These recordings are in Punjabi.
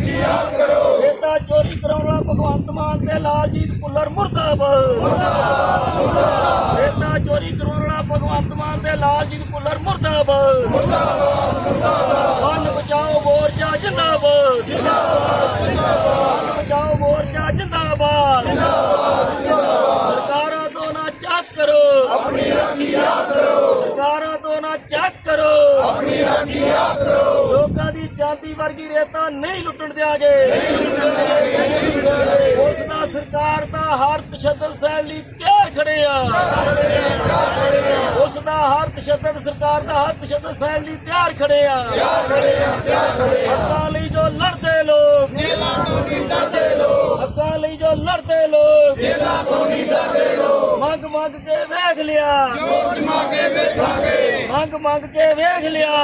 ਯਾਦ ਕਰੋ। ਰੇਤਾ ਚੋਰੀ ਕਰਾਉਣ ਭਗਵੰਤ ਮਾਨ ਤੇ ਲਾਲਜੀਤ ਭੁੱਲਰ ਮੁਰਦਾਬਾਦ। ਮੁਰਦਾਬਾਦ। ਰੇਤਾ ਚੋਰੀ ਕਰਾਉਣ ਭਗਵੰਤ ਮਾਨ ਤੇ ਲਾਲਜੀਤ ਭੁੱਲਰ ਮੁਰਦਾਬਾਦ। ਮੁਰਦਾਬਾਦ। ਮੁਰਦਾਬਾਦ ਬਚਾਓ ਮੋਰਚਾ ਜਿੰਦਾਬਾਦ। ਜਿੰਦਾਬਾਦ ਜਿੰਦਾਬਾਦ ਬਚਾਓ ਮੋਰਚਾ ਜਿੰਦਾਬਾਦ। ਸਰਕਾਰਾਂ ਤੋਂ ਨਾ ਚੱਕ ਕਰੋ ਆਪਣੀ ਰਾਖੀ ਕਰੋ। ਸਰਕਾਰਾਂ ਚੱਕ ਕਰੋ। ਆਪਣੀ ਰਾਖੀ ਯਾਦ ਕਰੋ ਲੋਕਾਂ ਦੀ ਚਾਂਦੀ ਵਰਗੀ ਰੇਤਾ ਨਹੀਂ ਲੁੱਟਣ ਦਿਆਂਗੇ। ਉਸ ਦਾ ਸਰਕਾਰ ਦਾ ਹਰ ਤਸ਼ੱਦਦ ਸਹਿਣ ਲਈ ਤਿਆਰ ਖੜੇ ਆ। ਉਸ ਦਾ ਹਰ ਤਸ਼ੱਦਦ ਸਰਕਾਰ ਦਾ ਹਰ ਤਸ਼ੱਦਦ ਸਹਿਣ ਲਈ ਤਿਆਰ ਖੜੇ ਆ। ਤਿਆਰ ਖੜੇ ਆ ਤਿਆਰ ਖੜੇ ਆ ਹੱਕਾਂ ਲਈ ਜੋ ਲੜਦੇ ਲੋਕ। ਜੇਲਾਂ ਤੋਂ ਨਹੀਂ ਡਰਦੇ ਲੋਕ ਹੱਕਾਂ ਲਈ ਜੋ ਲੜਦੇ ਲੋਕ। ਮੰਗ ਮੰਗ ਕੇ ਵੇਖ ਲਿਆ। ਜੋ ਜਮਾ ਕੇ ਵੇਖਾਂਗੇ। ਮੰਗ ਮੰਗ ਕੇ ਵੇਖ ਲਿਆ।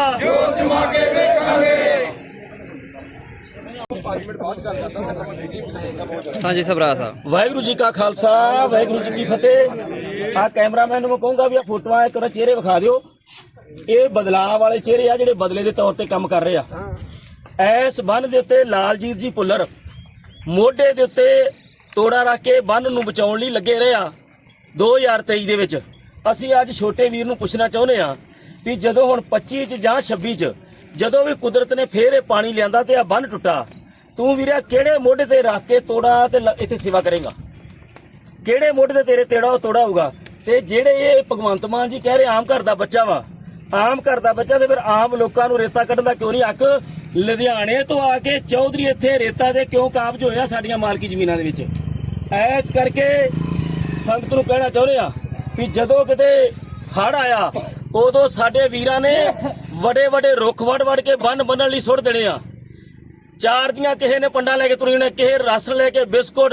ਹਾਂਜੀ ਸਭਰਾ ਸਾਹਿਬ। ਵਾਹਿਗੁਰੂ ਜੀ ਕਾ ਖਾਲਸਾ ਵਾਹਿਗੁਰੂ ਜੀ ਕੀ ਫਤਿਹ। ਆ ਕੈਮਰਾਮੈਨ ਨੂੰ ਮੈਂ ਕਹੂੰਗਾ ਵੀ ਆ ਫੋਟੋਆਂ ਇੱਕ ਵਾਰ ਚਿਹਰੇ ਵਿਖਾ ਦਿਓ। ਇਹ ਬਦਲਾਅ ਵਾਲੇ ਚਿਹਰੇ ਆ ਜਿਹੜੇ ਬਦਲੇ ਦੇ ਤੌਰ ਤੇ ਕੰਮ ਕਰ ਰਹੇ ਆ। ਐਸ ਬੰਨ ਦੇ ਉੱਤੇ ਲਾਲਜੀਤ ਜੀ ਭੁੱਲਰ ਮੋਢੇ ਦੇ ਉੱਤੇ ਤੋੜਾ ਰੱਖ ਕੇ ਬੰਨ ਨੂੰ ਬਚਾਉਣ ਲਈ ਲੱਗੇ ਰਹੇ ਆ। 2023 ਦੇ ਵਿੱਚ। ਅਸੀਂ ਅੱਜ ਛੋਟੇ ਵੀਰ ਨੂੰ ਪੁੱਛਣਾ ਚਾਹੁੰਦੇ ਆ ਵੀ ਜਦੋਂ ਹੁਣ 25 ਚ ਜਾਂ 26 ਚ ਜਦੋਂ ਵੀ ਕੁਦਰਤ ਨੇ ਫੇਰ ਇਹ ਪਾਣੀ ਲਿਆਂਦਾ ਤੇ ਆ ਬੰਨ ਟੁੱਟਾ, ਤੂੰ ਵੀਰਿਆ ਕਿਹੜੇ ਮੋਢੇ ਤੇ ਰੱਖ ਕੇ ਤੋੜਾ ਤੇ ਇੱਥੇ ਸੇਵਾ ਕਰੇਗਾ? ਕਿਹੜੇ ਮੋਢੇ ਤੇ ਤੇਰੇ ਤੇੜਾ ਉਹ ਤੋੜਾ ਹੋਊਗਾ? ਤੇ ਜਿਹੜੇ ਇਹ ਭਗਵੰਤ ਮਾਨ ਜੀ ਕਹਿ ਰਹੇ ਆਮ ਘਰ ਦਾ ਬੱਚਾ ਵਾ, ਆਮ ਘਰ ਦਾ ਬੱਚਾ ਤੇ ਫਿਰ ਆਮ ਲੋਕਾਂ ਨੂੰ ਰੇਤਾ ਕੱਢਣ ਦਾ ਕਿਉਂ ਨਹੀਂ ਹੱਕ? ਲੁਧਿਆਣੇ ਤੋਂ ਆ ਕੇ ਚੌਧਰੀ ਇੱਥੇ ਰੇਤਾ ਦੇ ਕਿਉਂ ਕਾਬਜ ਹੋਇਆ ਸਾਡੀਆਂ ਮਾਲਕੀ ਜ਼ਮੀਨਾਂ ਦੇ ਵਿੱਚ? ਐਸ ਕਰਕੇ ਸੰਗਤ ਨੂੰ ਕਹਿਣਾ ਚਾਹੁੰਦੇ ਆ ਵੀ ਜਦੋਂ ਕਿਤੇ ਹੜ ਆਇਆ, ਉਦੋਂ ਸਾਡੇ ਵੀਰਾਂ ਨੇ ਵੱਡੇ ਵੱਡੇ ਰੁੱਖ ਵੜ ਵੜ ਕੇ ਬੰਨ ਬੰਨਣ ਲਈ ਸੁੱਟ ਦੇਣੇ ਆ। ਚਾਰ ਦੀਆਂ ਕਿਸੇ ਨੇ ਪੰਡਾ ਲੈ ਕੇ ਤੁਰੇ ਹੋਣੇ ਕਿਸੇ ਰਸ ਲੈ ਕੇ ਬਿਸਕੁਟ,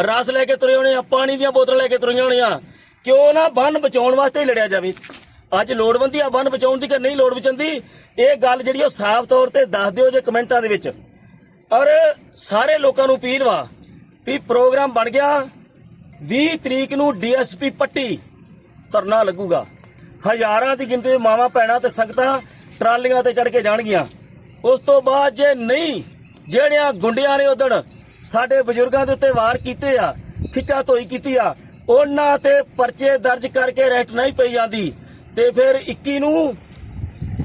ਰਸ ਲੈ ਕੇ ਤੁਰੇ ਹੋਣੇ ਆ, ਪਾਣੀ ਦੀਆਂ ਬੋਤਲਾਂ ਲੈ ਕੇ ਤੁਰੀਆਂ ਹੋਣੀਆਂ ਕਿਉਂ ਨਾ ਬੰਨ ਬਚਾਉਣ ਵਾਸਤੇ ਹੀ ਲੜਿਆ ਜਾਵੇ। ਅੱਜ ਲੋੜਵੰਦੀ ਆ ਬੰਨ ਬਚਾਉਣ ਦੀ ਕਿ ਨਹੀਂ ਲੋੜ ਬਚੰਦੀ ਇਹ ਗੱਲ ਜਿਹੜੀ ਉਹ ਸਾਫ਼ ਤੌਰ ਤੇ ਦੱਸ ਦਿਓ ਜੇ ਕਮੈਂਟਾਂ ਦੇ ਵਿੱਚ। ਔਰ ਸਾਰੇ ਲੋਕਾਂ ਨੂੰ ਅਪੀਲ ਵਾ ਵੀ ਪ੍ਰੋਗਰਾਮ ਬਣ ਗਿਆ। 20 ਤਰੀਕ ਨੂੰ ਡੀਐਸਪੀ ਪੱਟੀ ਧਰਨਾ ਲੱਗੂਗਾ। ਹਜ਼ਾਰਾਂ ਦੀ ਗਿਣਤੀ ਵਿੱਚ ਮਾਵਾਂ, ਭੈਣਾਂ ਤੇ ਸੰਗਤਾਂ ਟਰਾਲੀਆਂ ਤੇ ਚੜ ਕੇ ਜਾਣਗੀਆਂ। ਉਸ ਤੋਂ ਬਾਅਦ ਜੇ ਨਹੀਂ, ਜਿਹੜਿਆਂ ਗੁੰਡਿਆਂ ਨੇ ਉਦਣ ਸਾਡੇ ਬਜ਼ੁਰਗਾਂ ਦੇ ਉੱਤੇ ਵਾਰ ਕੀਤੇ ਆ, ਖਿੱਚਾ ਧੋਈ ਕੀਤੀ ਆ, ਉਹਨਾਂ ਤੇ ਪਰਚੇ ਦਰਜ ਕਰਕੇ ਰੈਟ ਨਹੀਂ ਪਈ ਜਾਂਦੀ। ਤੇ ਫਿਰ 21 ਨੂੰ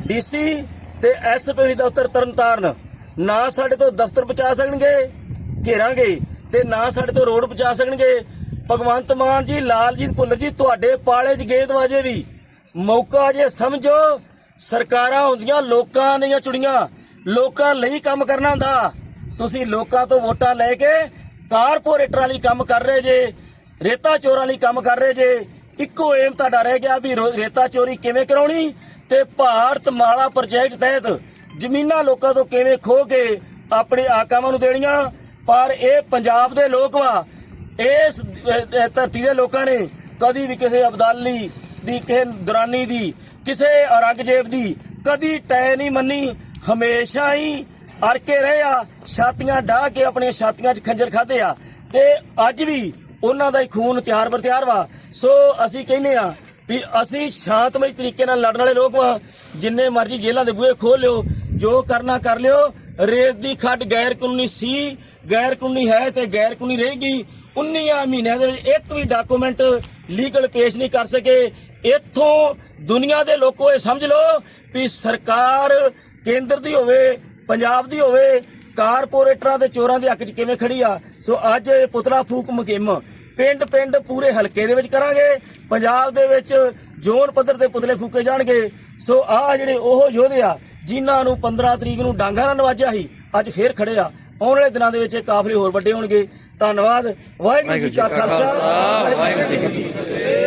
ਡੀਸੀ ਤੇ ਐਸਪੀ ਦਫ਼ਤਰ ਤਰਨਤਾਰਨ ਨਾ ਸਾਡੇ ਤੋਂ ਦਫ਼ਤਰ ਪਹੁੰਚਾ ਸਕਣਗੇ, ਘੇਰਾਂਗੇ ਤੇ ਨਾ ਸਾਡੇ ਤੋਂ ਰੋਡ ਪਹੁੰਚਾ ਸਕਣਗੇ। ਭਗਵੰਤ ਮਾਨ ਜੀ, ਲਾਲਜੀਤ ਭੁੱਲਰ ਜੀ, ਤੁਹਾਡੇ ਪਾਲੇ 'ਚ ਗੇਂਦ ਵਾਜੇ ਵੀ। ਮੌਕਾ ਜੇ ਸਮਝੋ, ਸਰਕਾਰਾਂ ਹੁੰਦੀਆਂ, ਲੋਕਾਂ ਦੀਆਂ ਚੁੜੀਆਂ। ਲੋਕਾਂ ਲਈ ਕੰਮ ਕਰਨਾ ਹੁੰਦਾ। ਤੁਸੀਂ ਲੋਕਾਂ ਤੋਂ ਵੋਟਾਂ ਲੈ ਕੇ ਕਾਰਪੋਰੇਟਰਾਂ ਲਈ ਕੰਮ ਕਰ ਰਹੇ ਜੇ, ਰੇਤਾ ਚੋਰਾਂ ਲਈ ਕੰਮ ਕਰ ਰਹੇ ਜੇ। ਇੱਕੋ ਏਮ ਤੁਹਾਡਾ ਰਹਿ ਗਿਆ ਵੀ ਰੋ- ਰੇਤਾ ਚੋਰੀ ਕਿਵੇਂ ਕਰਾਉਣੀ? ਤੇ ਭਾਰਤ ਮਾਲਾ ਪ੍ਰੋਜੈਕਟ ਤਹਿਤ ਜ਼ਮੀਨਾਂ ਲੋਕਾਂ ਤੋਂ ਕਿਵੇਂ ਖੋਹ ਕੇ ਆਪਣੇ ਆਕਾਵਾਂ ਨੂੰ ਦੇਣੀਆਂ? ਪਰ ਇਹ ਪੰਜਾਬ ਦੇ ਲੋਕ ਵਾ ਇਸ ਧਰਤੀ ਦੇ ਲੋਕਾਂ ਨੇ ਕਦੀ ਵੀ ਕਿਸੇ ਅਬਦਾਲੀ ਦੀ, ਕਿਸੇ ਦੁਰਾਨੀ ਦੀ, ਕਿਸੇ ਔਰੰਗਜ਼ੇਬ ਦੀ ਕਦੀ ਟੈ ਨਹੀਂ ਮੰਨੀ। ਹਮੇਸ਼ਾ ਹੀ ਅੜ ਕੇ ਰਹੇ ਆ, ਛਾਤੀਆਂ ਢਾਹ ਕੇ ਆਪਣੀਆਂ ਛਾਤੀਆਂ 'ਚ ਖੰਜਰ ਖਾਦੇ ਆ। ਤੇ ਅੱਜ ਵੀ ਉਹਨਾਂ ਦਾ ਹੀ ਖੂਨ ਤਿਆਰ ਬਰ ਤਿਆਰ ਵਾ। ਸੋ ਅਸੀਂ ਕਹਿੰਦੇ ਆ ਵੀ ਅਸੀਂ ਸ਼ਾਂਤਮਈ ਤਰੀਕੇ ਨਾਲ ਲੜਨ ਵਾਲੇ ਲੋਕ ਵਾ। ਜਿੰਨੇ ਮਰਜ਼ੀ ਜੇਲ੍ਹਾਂ ਦੇ ਬੂਹੇ ਖੋਲ ਲਿਓ, ਜੋ ਕਰਨਾ ਕਰ ਲਿਓ। ਰੇਤ ਦੀ ਖੱਡ ਗੈਰ ਕਾਨੂੰਨੀ ਸੀ, ਗੈਰ ਕਾਨੂੰਨੀ ਹੈ ਤੇ ਗੈਰ ਕਾਨੂੰਨੀ ਰਹੇਗੀ। 19 ਮਹੀਨਿਆਂ ਦੇ ਵਿੱਚ ਇੱਕ ਵੀ ਡਾਕੂਮੈਂਟ ਲੀਗਲ ਪੇਸ਼ ਨਹੀਂ ਕਰ ਸਕੇ। ਇੱਥੋਂ ਦੁਨੀਆ ਦੇ ਲੋਕੋ ਇਹ ਸਮਝ ਲਓ ਵੀ ਸਰਕਾਰ ਕੇਂਦਰ ਦੀ ਹੋਵੇ, ਪੰਜਾਬ ਦੀ ਹੋਵੇ, ਕਾਰਪੋਰੇਟਰਾਂ ਦੇ ਚੋਰਾਂ ਦੇ ਹੱਕ 'ਚ ਕਿਵੇਂ ਖੜੀ ਆ? ਸੋ ਅੱਜ ਇਹ ਪੁਤਲਾ ਫੂਕ ਮੁਹਿੰਮ ਪਿੰਡ ਪਿੰਡ ਪੂਰੇ ਹਲਕੇ ਦੇ ਵਿੱਚ ਕਰਾਂਗੇ। ਪੰਜਾਬ ਦੇ ਵਿੱਚ ਜ਼ੋਨ ਪੱਧਰ ਤੇ ਪੁਤਲੇ ਫੂਕੇ ਜਾਣਗੇ। ਸੋ ਆ ਜਿਹੜੇ ਉਹ ਯੋਧੇ ਆ, ਜਿਨ੍ਹਾਂ ਨੂੰ 15 ਤਰੀਕ ਨੂੰ ਡਾਂਗਾ ਨਾਲ ਨਵਾਜਿਆ ਸੀ, ਅੱਜ ਫੇਰ ਖੜੇ ਆ। ਆਉਣ ਵਾਲੇ ਦਿਨਾਂ ਦੇ ਵਿੱਚ ਇਹ ਕਾਫਲੇ ਹੋਰ ਵੱਡੇ ਹੋਣਗੇ। ਧੰਨਵਾਦ। ਵਾਹਿਗੁਰੂ ਜੀ ਕਾ ਖਾਲਸਾ। ਵਾਹਿਗੁਰੂ ਜੀ ਕੀ ਫਤਿਹ।